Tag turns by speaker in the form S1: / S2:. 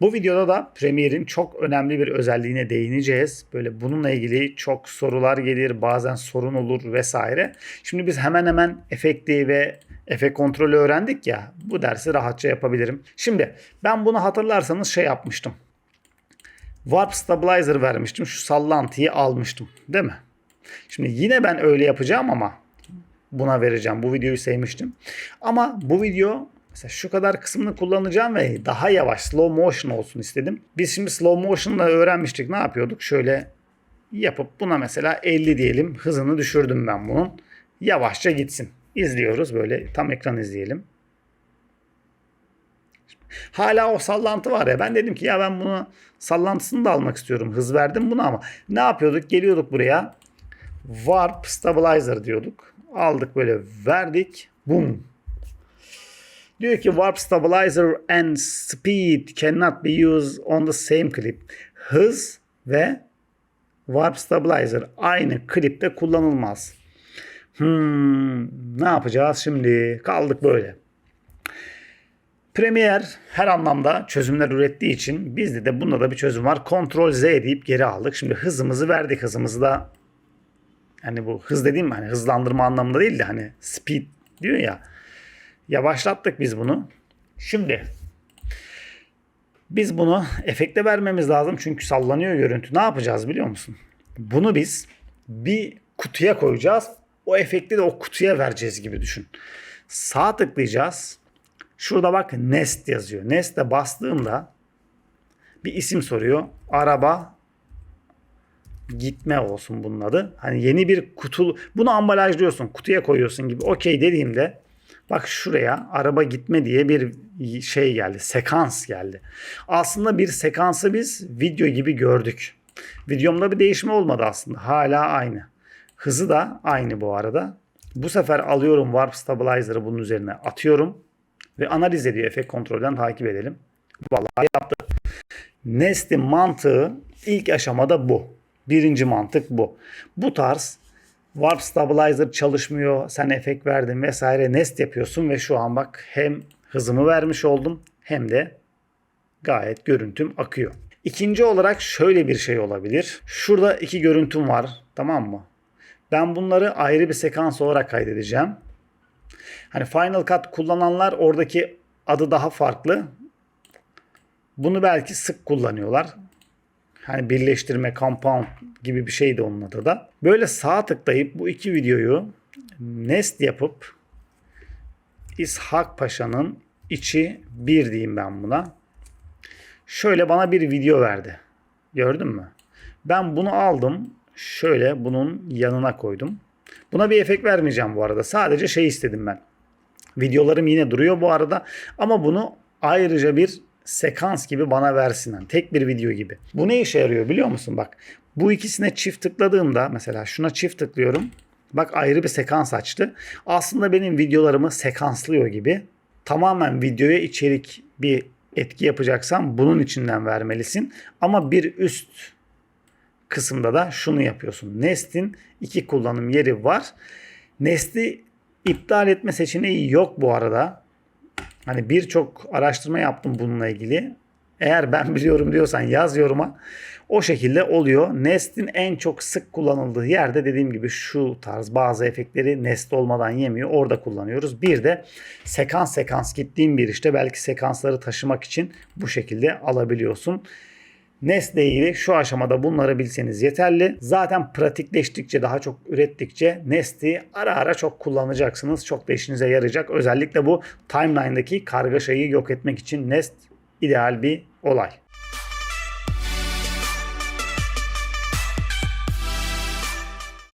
S1: Bu videoda da Premiere'in çok önemli bir özelliğine değineceğiz. Böyle bununla ilgili çok sorular gelir, bazen sorun olur vesaire. Şimdi biz hemen hemen efekti ve efekt kontrolü öğrendik ya. Bu dersi rahatça yapabilirim. Şimdi ben bunu hatırlarsanız şey yapmıştım. Warp Stabilizer vermiştim. Şu sallantıyı almıştım. Değil mi? Şimdi yine ben öyle yapacağım ama buna vereceğim. Bu videoyu sevmiştim. Ama bu video mesela şu kadar kısmını kullanacağım ve daha yavaş slow motion olsun istedim. Biz şimdi slow motion'la öğrenmiştik. Ne yapıyorduk? Şöyle yapıp buna mesela 50 diyelim. Hızını düşürdüm ben bunun. Yavaşça gitsin. İzliyoruz böyle tam ekran izleyelim. Hala o sallantı var ya ben dedim ki ya ben bunu sallantısını da almak istiyorum. Hız verdim buna ama ne yapıyorduk? Geliyorduk buraya. Warp Stabilizer diyorduk. Aldık böyle verdik. Boom. Diyor ki Warp Stabilizer and speed cannot be used on the same clip. Hız ve Warp Stabilizer aynı klipte kullanılmaz. Hmm, ne yapacağız şimdi? Kaldık böyle. Premiere her anlamda çözümler ürettiği için bizde de bunda da bir çözüm var. Ctrl Z deyip geri aldık. Şimdi hızımızı verdik. Hızımızı da hani bu hız dediğim hani hızlandırma anlamında değil de hani speed diyor ya. Yavaşlattık biz bunu. Şimdi biz bunu efekte vermemiz lazım çünkü sallanıyor görüntü. Ne yapacağız biliyor musun? Bunu biz bir kutuya koyacağız. O efekti de o kutuya vereceğiz gibi düşün. Sağ tıklayacağız. Şurada bak Nest yazıyor. Nest'e bastığımda bir isim soruyor. Araba gitme olsun bunun adı. Hani yeni bir kutu bunu ambalajlıyorsun, kutuya koyuyorsun gibi. Okey dediğimde bak şuraya araba gitme diye bir şey geldi. Sekans geldi. Aslında bir sekansı biz video gibi gördük. Videomda bir değişme olmadı aslında. Hala aynı. Hızı da aynı bu arada. Bu sefer alıyorum Warp Stabilizer'ı bunun üzerine atıyorum ve analiz ediyor. Efekt kontrolden takip edelim. Vallahi yaptı. Nest'in mantığı ilk aşamada bu. Birinci mantık bu. Bu tarz Warp Stabilizer çalışmıyor. Sen efekt verdin vesaire. Nest yapıyorsun ve şu an bak hem hızımı vermiş oldum hem de gayet görüntüm akıyor. İkinci olarak şöyle bir şey olabilir. Şurada iki görüntüm var. Tamam mı? Ben bunları ayrı bir sekans olarak kaydedeceğim. Hani Final Cut kullananlar oradaki adı daha farklı. Bunu belki sık kullanıyorlar. Hani birleştirme, compound gibi bir şeydi onun adı da. Böyle sağ tıklayıp bu iki videoyu nest yapıp İshak Paşa'nın içi bir diyeyim ben buna. Şöyle bana bir video verdi. Gördün mü? Ben bunu aldım. Şöyle bunun yanına koydum. Buna bir efekt vermeyeceğim bu arada. Sadece şey istedim ben. Videolarım yine duruyor bu arada. Ama bunu ayrıca bir sekans gibi bana versin. Yani tek bir video gibi. Bu ne işe yarıyor biliyor musun? Bak bu ikisine çift tıkladığımda mesela şuna çift tıklıyorum. Bak ayrı bir sekans açtı. Aslında benim videolarımı sekanslıyor gibi. Tamamen videoya içerik bir etki yapacaksan bunun içinden vermelisin. Ama bir üst kısımda da şunu yapıyorsun. Nest'in iki kullanım yeri var. Nest'i iptal etme seçeneği yok bu arada. Hani birçok araştırma yaptım bununla ilgili. Eğer ben biliyorum diyorsan yaz yoruma. O şekilde oluyor. Nest'in en çok sık kullanıldığı yerde dediğim gibi şu tarz bazı efektleri Nest olmadan yemiyor. Orada kullanıyoruz. Bir de sekans sekans gittiğim bir işte belki sekansları taşımak için bu şekilde alabiliyorsun. İlgili şu aşamada bunları bilseniz yeterli. Zaten pratikleştikçe daha çok ürettikçe Nest'i ara ara çok kullanacaksınız. Çok da işinize yarayacak. Özellikle bu timeline'daki kargaşayı yok etmek için Nest ideal bir olay.